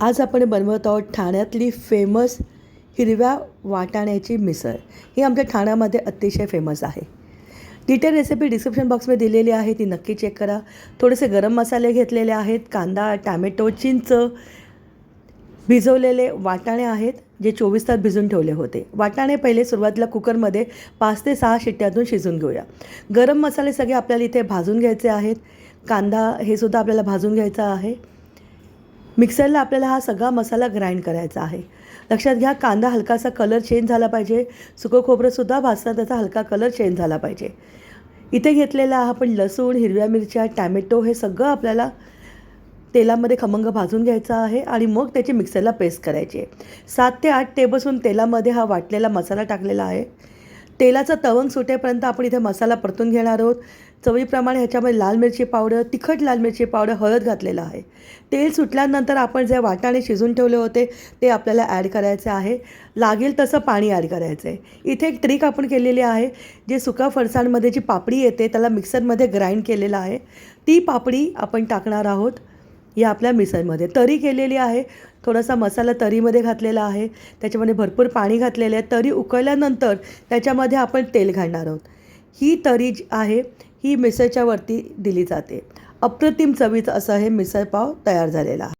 आज आपण बनवत आहोत ठाण्यातली फेमस हिरव्या वाटाण्याची मिसळ. ही आमच्या ठाण्यामध्ये अतिशय फेमस आहे. डिटेल रेसिपी डिस्क्रिप्शन बॉक्समध्ये दिलेली आहे ती नक्की चेक करा. थोडेसे गरम मसाले घेतलेले आहेत कांदा टॅमॅटो चिंच भिजवलेले वाटाणे आहेत जे चोवीस तास भिजून ठेवले होते. वाटाणे पहिले सुरुवातीला कुकरमध्ये पाच ते सहा शिट्ट्यातून शिजून घेऊया. गरम मसाले सगळे आपल्याला इथे भाजून घ्यायचे आहेत. कांदा हे सुद्धा आपल्याला भाजून घ्यायचा आहे. मिक्सरला आपल्याला हा सगळा मसाला ग्राइंड करायचा आहे. लक्षात घ्या कांदा हलकासा कलर चेंज झाला पाहिजे. सुकं खोबरंसुद्धा भाजताना त्याचा हलका कलर चेंज झाला पाहिजे. इथे घेतलेला आपण लसूण हिरव्या मिरच्या टॅमॅटो हे सगळं आपल्याला तेलामध्ये खमंग भाजून घ्यायचा आहे आणि मग त्याची मिक्सरला पेस्ट करायची आहे. सात ते आठ टेबलस्पून तेलामध्ये हा वाटलेला मसाला टाकलेला आहे. तेलाचा तवंग सुटेपर्यंत आपण इथे मसाला परतून घेणार आहोत. चवीप्रमाणे ह्याच्यामध्ये लाल मिरची पावडर तिखट लाल मिरची पावडर हळद घातलेलं आहे. तेल सुटल्यानंतर आपण जे वाटाणे शिजून ठेवले होते ते आपल्याला ॲड करायचे आहे. लागेल तसं पाणी ॲड करायचं आहे इथे एक ट्रिक आपण केलेली आहे जे सुका फरसाणमध्ये जी पापडी येते त्याला मिक्सरमध्ये ग्राइंड केलेलं आहे. ती पापडी आपण टाकणार आहोत या आपल्या मिसळमध्ये तरी केलेली आहे थोडासा मसाला तरीमध्ये घातलेला आहे. त्याच्यामध्ये भरपूर पाणी घातलेलं आहे. तरी उकळल्यानंतर त्याच्यामध्ये आपण तेल घालणार आहोत. ही तरी जी आहे ही मिसळच्यावरती दिली जाते. अप्रतिम चवीचं असं हे मिसळपाव तयार झालेला आहे.